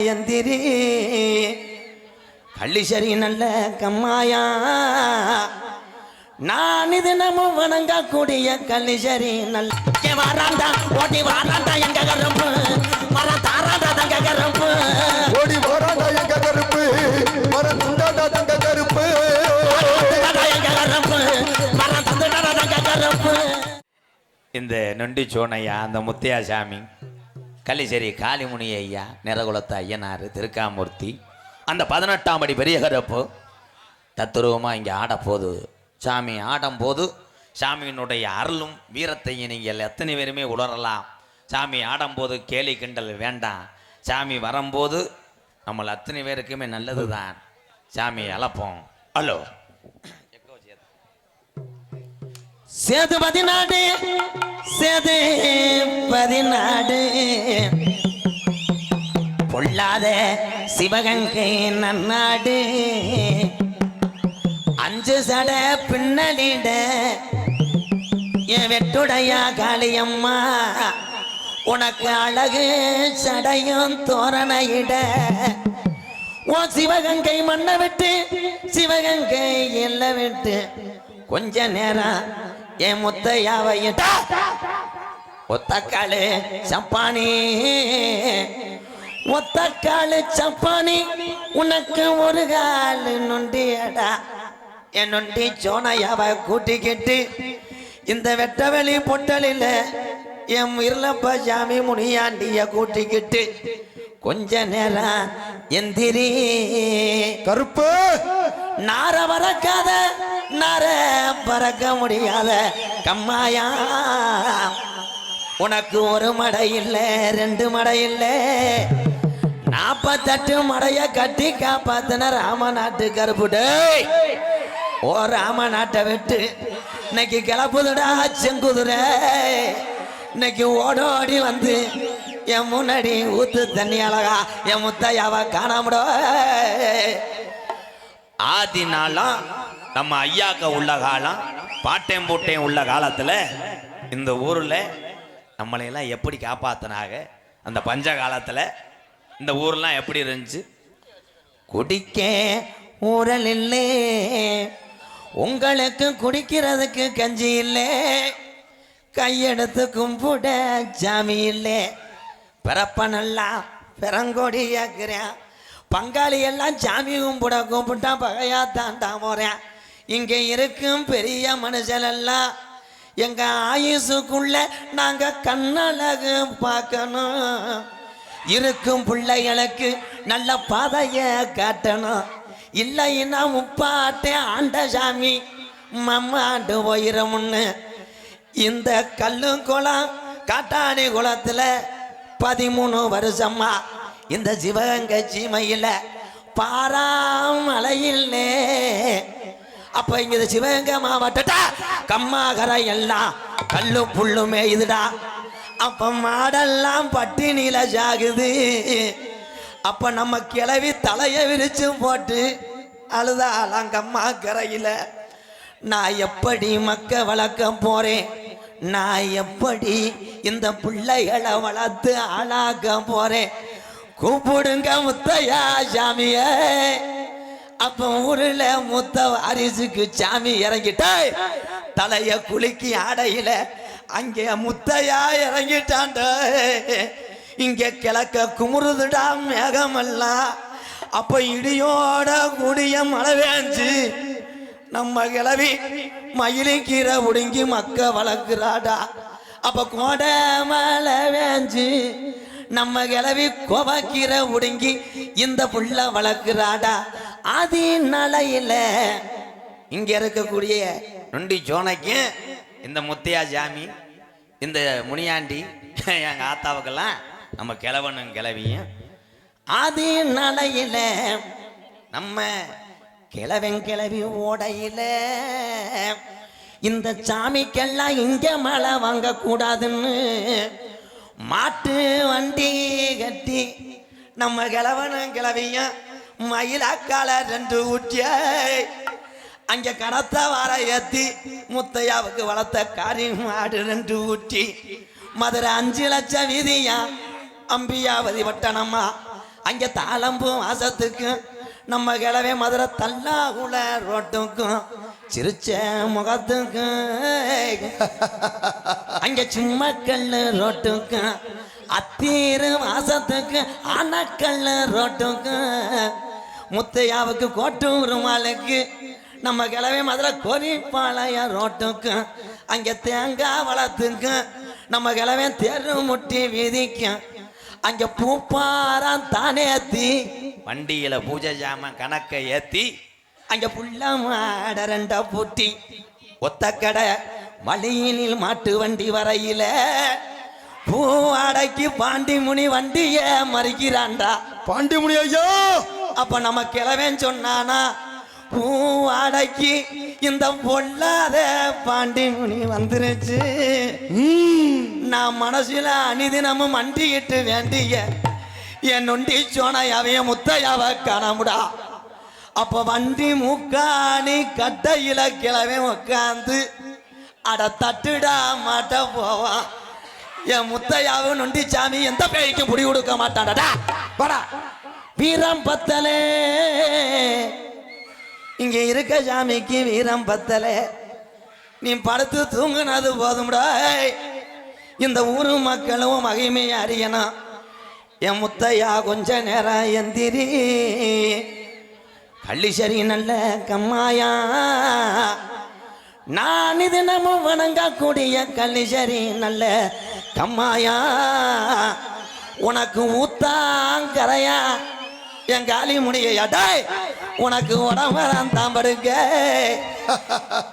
எந்திரி கள்ளிசரி நல்ல கம்மாயா. நான் இது நம்ம வணங்கக்கூடிய கள்ளிசரி நல்ல வாராண்டா ஓட்டி வாராண்டா எங்க கரும்பு வர தாராண்டா தங்க கரும்பு ஓடி போராடா எங்க கருப்பு? கருப்பு? கரும்பு வர தந்துடாடா தங்க கரும்பு இந்த நொண்டி சோனையா அந்த முத்தையா சாமி? கள்ளிச்சேரி காளிமுனி ஐயா நிறகுலத்த ஐயனார் திருக்காமூர்த்தி. அந்த பதினெட்டாம் படி பெரிய கருப்பு தத்துருவமாக இங்கே ஆடப்போது. சாமி ஆடும்போது சாமியினுடைய அருளும் வீரத்தையும் நீங்கள் எத்தனை பேருமே உணரலாம். சாமி ஆடும்போது கேலி கிண்டல் வேண்டாம். சாமி வரும்போது நம்மளை அத்தனை பேருக்குமே நல்லது தான் சாமி அழப்போம் ஹலோ. சேது பதினாடு சேது பதினாடு. பொல்லாத சிவகங்கை நன்னாடு. அஞ்சு சட பின்னலிட என் வெட்டுடையா காளியம்மா. உனக்கு அழகு சடையும் தோரணையிட. ஓ சிவகங்கை மண்ணை விட்டு சிவகங்கை எல்லை விட்டு. கொஞ்ச நேரம் என் முத்தையாவையிட்டா ஒத்தக்காளு சப்பானி ஒத்தக்காளு சப்பானி உனக்கு ஒரு கால் நொண்டியடா. என் நொண்டி சோனையாவை கூட்டிக்கிட்டு இந்த வெட்டவெளி பொட்டலில் என் இருளப்ப சாமி முனியாண்டிய கூட்டிக்கிட்டு கொஞ்ச நேரம் எந்திரி. கருப்பு. நார பறக்காத நர பறக்க முடியாத கம்மாயா. உனக்கு ஒரு மடை இல்லை ரெண்டு மடை இல்லை. நாப்பத்தெட்டு மடைய கட்டி காப்பாத்தின ராம நாட்டு கருப்புடு ஓ ராம நாட்டை விட்டு இன்னைக்கு கிளப்புதுடா செங்குதுரை. இன்னைக்கு ஓடோடி வந்து என் முன்னாடி ஊத்து தண்ணி அழகா என் முத்தையாவ காணாமடோ. ஆதி நாளம் நம்ம ஐயாக்க உள்ள காலம் பாட்டேன் போட்டேன் உள்ள காலத்தில் இந்த ஊரில் நம்மளையெல்லாம் எப்படி காப்பாத்தினாங்க? அந்த பஞ்ச காலத்தில் இந்த ஊர்லாம் எப்படி இருந்துச்சு? குடிக்க ஊரல் இல்லை உங்களுக்கு குடிக்கிறதுக்கு கஞ்சி இல்லை கையெடுத்து கும்பிட சாமி இல்லை. பிறப்ப நல்லா பிறங்கொடி ஏக்குறேன். பங்காளி எல்லாம் சாமி கும்பிட கும்பிட்டான் பகையா தாண்டா போறேன் இங்கே இருக்கும் பெரிய மனுஷனெல்லாம் எங்க ஆயுசுக்குள்ள நாங்க கண்ணழகு பார்க்கணும். இருக்கும் பிள்ளைகளுக்கு நல்ல பாதைய காட்டணும். இல்லைன்னா முப்பாட்டே ஆண்ட சாமி மம்மாண்டு போயிரமுன்னு இந்த கல்லு குளம் காட்டாணி குளத்தில் பதிமூணு வருஷமா இந்த சிவகங்கை சீமையில் பாராமலையில்லே அப்ப இங்க சிவகங்கை மாவட்டட்டா கம்மாகரை எல்லாம் கல்லு புல்லுமே இதுடா அப்ப மாடெல்லாம் பட்டினியில ஜாகுது. அப்ப நம்ம கிளவி தலைய விரிச்சு போட்டு அழுதாலாம் கம்மா கரையில நான் எப்படி மக்க வளர்க்க போறேன்? நான் எப்படி இந்த பிள்ளைகளை வளர்த்து ஆளாக்க போறேன்? கூப்பிடுங்க முத்தையா சாமியே. அப்ப ஊருல முத்த வாரிசுக்கு சாமி இறங்கிட்டா தலைய குலுக்கி ஆடையில அங்கே முத்தையா இறங்கிட்டாண்ட இங்க கிழக்க குமுறுதுடா மேகமெல்லாம். அப்ப இடியோட கூடிய மழை வேஞ்சு நம்ம கிளவி மயிலின் கீரை உடுங்கி மக்க வளர்க்குறாடா. அப்ப கோடை மழை வேஞ்சு நம்ம கிளவி கோவக்கீரை ஒடுங்கி இந்த புள்ள வளர்க்குறாடா. அது நலையில இங்க இருக்கக்கூடிய நொண்டி சோனைக்கு இந்த முத்தையா ஜாமி இந்த முனியாண்டி எங்கள் ஆத்தாவுக்கெல்லாம் நம்ம கிழவனும் கிளவியும் அது நலையில நம்ம கிழவன் கிளவி ஓடையில இந்த சாமிக்கெல்லாம் இங்க மழை வாங்க கூடாதுன்னு மாட்டு வண்டி கட்டி நம்ம கிழவனும் கிளவியும் மயிலாக்கால ரெண்டு ஊட்டிய அங்கே கடத்த வர ஏற்றி முத்தையாவுக்கு வளர்த்த காரி மாடு ரெண்டு ஊட்டி மதுரை அஞ்சு லட்சம் வீதியா அம்பியாவதி வட்டணம்மா அங்கே தாளம்பூ வாசத்துக்கும் நம்ம கிழவே மதுரை தல்லாகுல ரோட்டுக்கும் சிரிச்ச முகத்துக்கும். அங்கே சும்மா கல்லு ரோட்டுக்கும் அத்தீரு வாசத்துக்கு ஆனக்கல்லு ரோட்டுக்கும். முத்தையாவுக்கு கோட்டூர் மாலுக்கு நம்ம கிழவே மதுரை கோரிப்பாளையம் ரோட்டுக்கும் அங்க தேங்காய் வளத்துக்கும் நம்ம கிழவே தெரு முட்டி வீதிக்கும் அங்க பூப்பாரம் தானேத்தி வண்டியில பூஜை ஜாமான் கணக்கை ஏத்தி. அங்க புள்ள மாட ரெண்ட பூட்டி. ஒத்த கடை மலையினில் மாட்டு வண்டி வரையில. பூ அடைக்கு பாண்டி முனி வண்டிய மறிக்கிறான்டா பாண்டிமுனி ஐயா! அப்ப நம்ம கிளவேன் சொன்னானா பூ அடக்கி இந்த பொல்லாத பாண்டி முனி வந்துருச்சு. நான் மனசுல அனிதினமும் மண்டிக்கிட்டு வேண்டிய என் நொண்டி சோனையாவைய முத்தையாவ காணமுடா. அப்ப வண்டி மூக்காணி கட்டையில கிளவே உட்காந்து அட தட்டுடா மாட்ட போவான் என் முத்தையாவும் நொண்டி சாமி எந்த பேய்க்கும் முடி கொடுக்க மாட்டான்டா. வாடா. வீரம் பத்தலே. இங்க இருக்க சாமிக்கு வீரம் பத்தலே. நீ படுத்து தூங்குனது போதும்டா. இந்த ஊரு மக்களும் மகிமையை அறியணும். என் முத்தையா கொஞ்ச நேரம் எந்திரி. கள்ளிசரி நல்ல கம்மாயா. நான் தினமும் வணங்கக்கூடிய கள்ளிசரி நல்ல கம்மாயா. உனக்கு ஊத்தாங்கரையா. என் காலி முடியா டேய் உனக்கு உடம்பரம் தாம்படுங்க.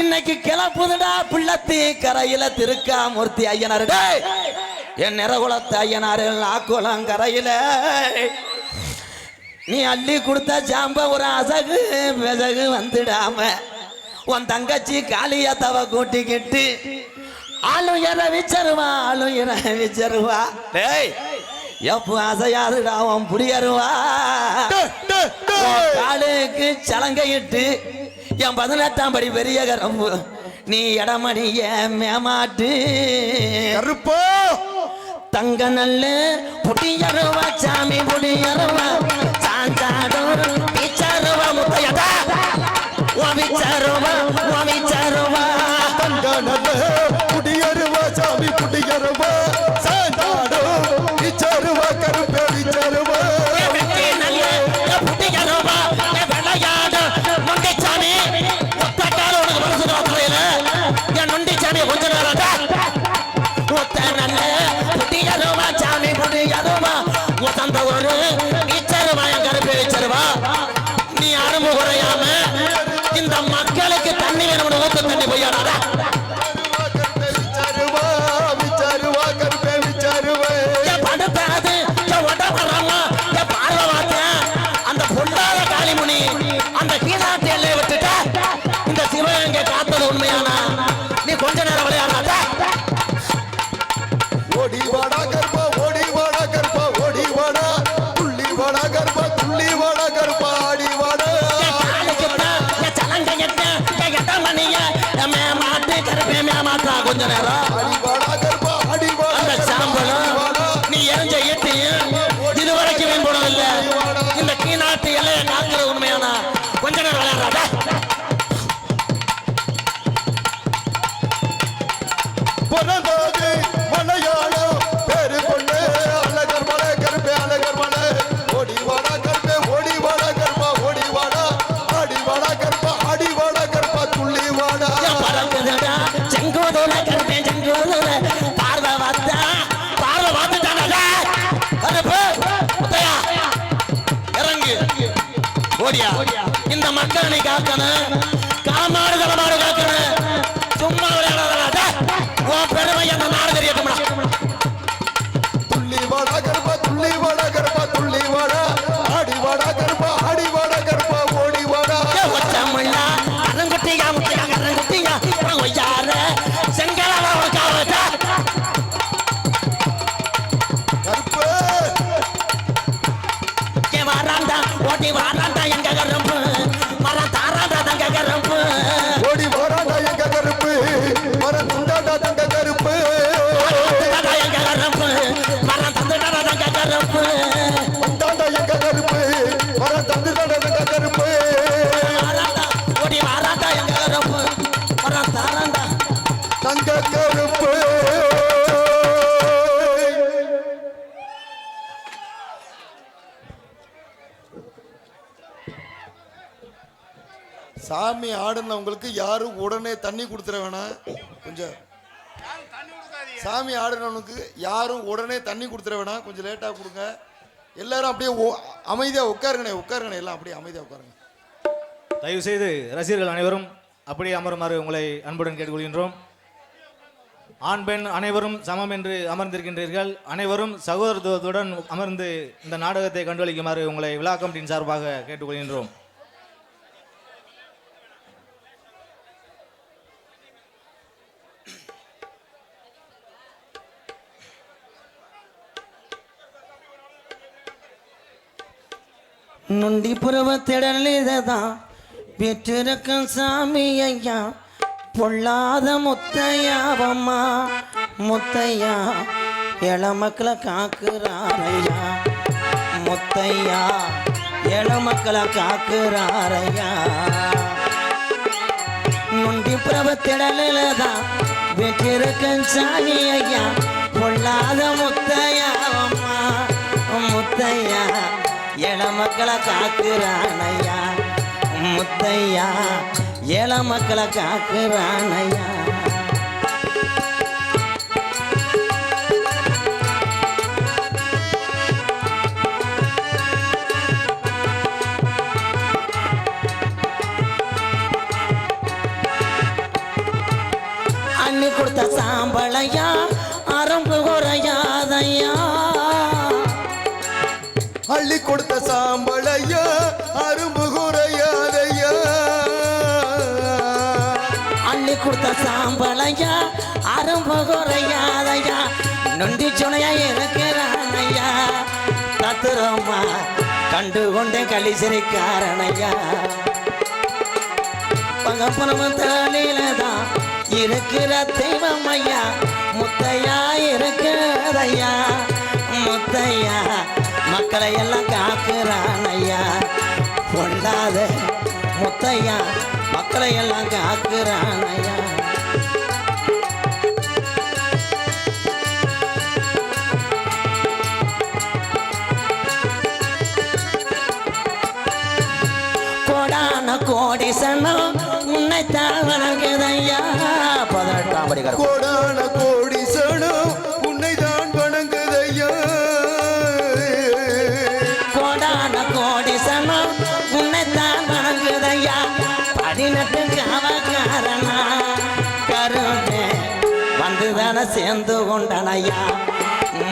இன்னைக்கு கிளப்புதுடா பிள்ளத்தி கரையில திருக்காமூர்த்தி ஐயனார். என் நிறகுலத்து ஐயனார் ஆக்குளம் கரையில. நீ அள்ளி கொடுத்த சாம்ப ஒரு அசகு விசகு வந்துடாம. உன் தங்கச்சி காளிய தவ கூட்டிக்கிட்டு ஆளும் இற விச்சருவா ஆளும் இற விச்சருவா டேய் எப்போ அசையாதுடா டேய், டேய். காலுக்கு சலங்கையிட்டு என் பதினெட்டாம் படி பெரிய கரம்பு நீ இடமணிய மேமாட்டு. கருப்பா. தங்க நல்ல புடியருவா சாமி புடியருவா. சாஞ்சாடும் பிச்சருவா முத்தையடா ஓ அன்னைக்கு தண்ணி ஓப்பன் ஊத்து தண்ணி பொய்யாடா கொஞ்ச நேரம். காக்கணும் சாமி ஆடுனவங்களுக்கு யாரும் உடனே தண்ணி கொடுத்துட வேணாம் கொஞ்சம். சாமி ஆடுனவனுக்கு யாரும் உடனே தண்ணி கொடுத்துட வேணாம் கொஞ்சம் லேட்டாக கொடுங்க. எல்லாரும் அப்படியே ஓ- உட்காருங்கண்ணே உட்காருங்கண்ணே. எல்லாம் அப்படியே அமைதியாக உட்காருங்க. தயவு செய்து ரசிகர்கள் அனைவரும் அப்படியே அமருமாறு உங்களை அன்புடன் கேட்டுக்கொள்கின்றோம். ஆண் பெண் அனைவரும் சமம் என்று அமர்ந்திருக்கின்றீர்கள். அனைவரும் சகோதரத்துவத்துடன் அமர்ந்து இந்த நாடகத்தை கண்டுகளிக்குமாறு உங்களை விழா கமிட்டியின் சார்பாக கேட்டுக்கொள்கின்றோம். நொண்டி புறவத்திடலிதான் பெற்றிருக்கும் சாமி ஐயா பொல்லாத முத்தையாவம்மா முத்தையா இள மக்களை காக்குறாரையா முத்தையா இள மக்களை காக்குறாரையா நொண்டி பிரபத்திடலில்தான் பெற்றிருக்கும் சாமி ஐயா பொல்லாத முத்தையாவம்மா முத்தையா இள மக்களை காக்குறானையா முத்தையா. இள மக்களை காக்குறானையா கொடுத்த சாம்பழையா அரும்பு குறையாதையா? அள்ளி கொடுத்த சாம்பழையா அரம்பு குறையாதையா? நொண்டி சுனையா இருக்கிறானையா? தத்துரமா கண்டு கொண்டே களி சிரிக்காரனையா பகப்பனமும் தலையில தான் இருக்கிற தெய்வம் ஐயா. எல்லாம் காக்குறான் ஐயா பொல்லாத முத்தையா மக்களை எல்லாம் காக்குறான் ஐயா சேர்ந்து கொண்டனையா?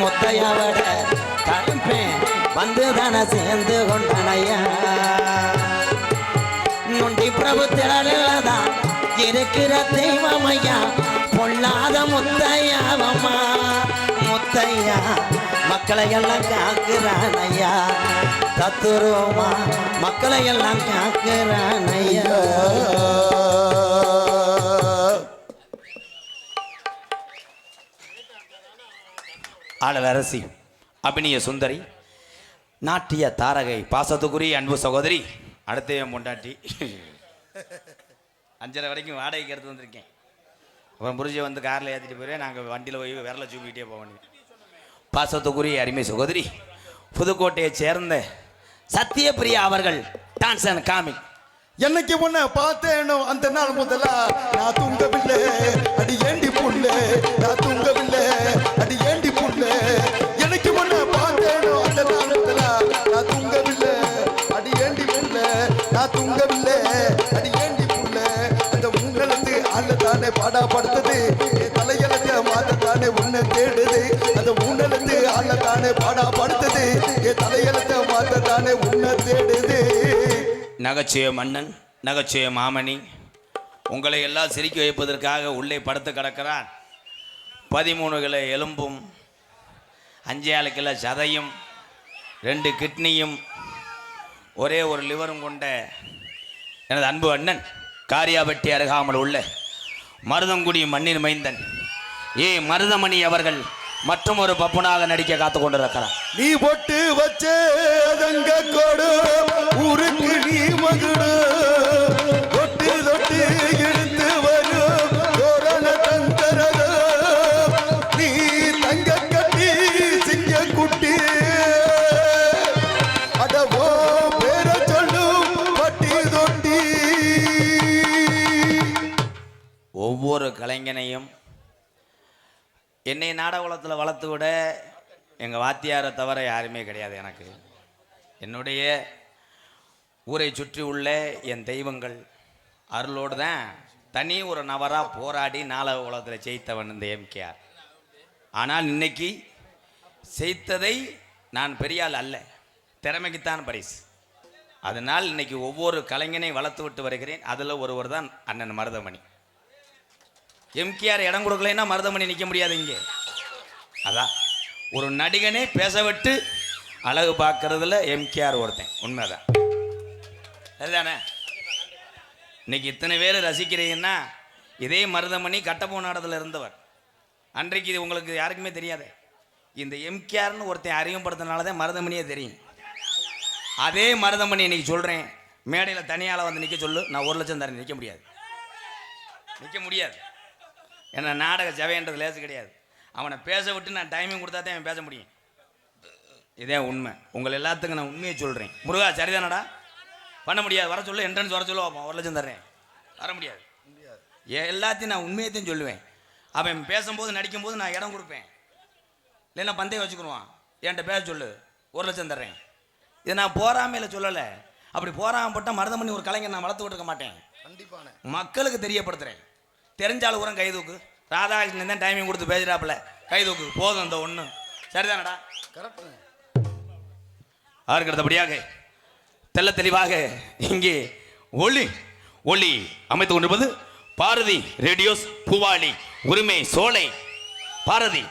முத்தையாவோட வந்து தானே சேர்ந்து கொண்டனையா? நொண்டி பிரபு திரளதான் இருக்கிற தெய்வமையா? பொல்லாத முத்தையாவம்மா. முத்தையா மக்களை எல்லாம் காக்குறானையா? தத்துருவமா மக்களை எல்லாம் காக்குறானையா? ஆளலரசி அபினிய சுந்தரி நாட்டிய தாரகை பாசத்துக்குரிய அன்பு சகோதரி அடுத்த என் பொண்டாட்டி. அஞ்சரை வரைக்கும் வாடகைக்கு எடுத்து வந்திருக்கேன். அப்புறம் புரிஞ்சு வந்து காரில் ஏற்றிட்டு போயிடுவேன் நாங்கள் வண்டியில் போய் விரலை சூப்பிக்கிட்டே போக வேண்டியது. பாசத்துக்குரிய அருமை சகோதரி புதுக்கோட்டையை சேர்ந்த சத்தியபிரியா அவர்கள் டான்ஸ் அண்ட் காமிக் என்னைக்கு முன்ன பார்த்தேனோ அந்த நாள் முதலா நான் தூங்கவில்லை அடி ஏண்டி புள்ளே நான் தூங்கவில்லை. நகைச்சுவை மன்னன் நகைச்சுவை மாமணி உங்களை எல்லாம் சிரிக்க வைப்பதற்காக உள்ளே படுத்து கிடக்கிறான். பதிமூணு கிலோ எலும்பும் அஞ்சேழு கிலோ சதையும் ரெண்டு கிட்னியும் ஒரே ஒரு லிவரும் கொண்ட எனது அன்பு அண்ணன் காரியாபட்டி அருகாமல் உள்ள மருதங்குடி மண்ணின் மைந்தன். ஏ மருதமணி அவர்கள் மற்றும் ஒரு பப்புனாக நடிக்க காத்து கொண்டிருக்கிறார். நீ போட்டு வச்ச கொடு. ஊருக்கு நீ மகுடு தொட்டு தொட்டு வரும் தோரண தந்தரக நீ குட்டி அடவோ பேர சொல்லும் தொட்டி. ஒவ்வொரு கலைஞனையும் என்னை நாடகுலத்தில் வளர்த்து விட எங்கள் வாத்தியாரை தவிர யாருமே கிடையாது எனக்கு. என்னுடைய ஊரை சுற்றி உள்ள என் தெய்வங்கள் அருளோடு தான் தனி ஒரு நபராக போராடி நாடக உலகத்தில் ஜெயித்தவன் இந்த எம்கேஆர் ஆனால் இன்னைக்கு செய்ததை நான் பெரியாள் அல்ல திறமைக்குத்தான் பரிசு. அதனால் இன்னைக்கு ஒவ்வொரு கலைஞனை வளர்த்து விட்டு வருகிறேன். அதில் ஒருவர் தான் அண்ணன் மருதமணி. எம்கேஆர் இடம் கொடுக்கலைன்னா மருதமணி நிற்க முடியாது இங்கே. அதான் ஒரு நடிகனே பேச விட்டு அழகு பார்க்கறதுல எம்கேஆர் ஒருத்தன் உண்மைதான். அதுதானே இன்னைக்கு இத்தனை பேர் ரசிக்கிறீங்கன்னா இதே மருதமணி கட்டப்போ நாடகத்தில் இருந்தவர். அன்றைக்கு இது உங்களுக்கு யாருக்குமே தெரியாது. இந்த எம்கேஆர்னு ஒருத்தன் அறிமுகப்படுத்தினால தான் மருதமணியே தெரியும். அதே மருதமணி இன்னைக்கு சொல்கிறேன் மேடையில் தனியால் வந்து நிற்க சொல்லு. நான் ஒரு லட்சம் தரேன். நிற்க முடியாது. நிற்க முடியாது. ஏன்னா நாடக ஜவைன்றது லேசு கிடையாது. அவனை பேச விட்டு நான் டைமிங் கொடுத்தா தான் அவன் பேச முடியும். இதே உண்மை. உங்கள் எல்லாத்துக்கும் நான் உண்மையை சொல்கிறேன் முருகா சரிதானடா? பண்ண முடியாது. வர சொல்லு என்ட்ரன்ஸ் வர சொல்லு அப்போ ஒரு லட்சம் தர்றேன். வர முடியாது. எல்லாத்தையும் நான் உண்மையத்தையும் சொல்லுவேன். அவன் பேசும்போது நடிக்கும்போது நான் இடம் கொடுப்பேன். இல்லைன்னா பந்தயம் வச்சுக்கிடுவான் என்கிட்ட பேச சொல்லு. ஒரு லட்சம் தர்றேன். இதை நான் போறாமையில் சொல்லலை. அப்படி போறாமப்பட்ட மருதமணி ஒரு கலைஞர் நான் வளர்த்து விட்டுருக்க மாட்டேன். கண்டிப்பானே. மக்களுக்கு தெரியப்படுத்துறேன். தெரிஞ்சாலும் கூட கை தூக்கு. ராதாகிருஷ்ணன் தான் டைமிங் கொடுத்து பேசுறாப்புல. கை தூக்கு. போதும் இந்த ஒன்று சரிதானடா? கரெக்டுங்க அதற்கு அடுத்தபடியாக தெல்ல தெளிவாக இங்கே ஒளி ஒளி அமைத்து கொண்டிருப்பது பாரதி ரேடியோஸ் பூவாளி உரிமை சோலை. பாரதி.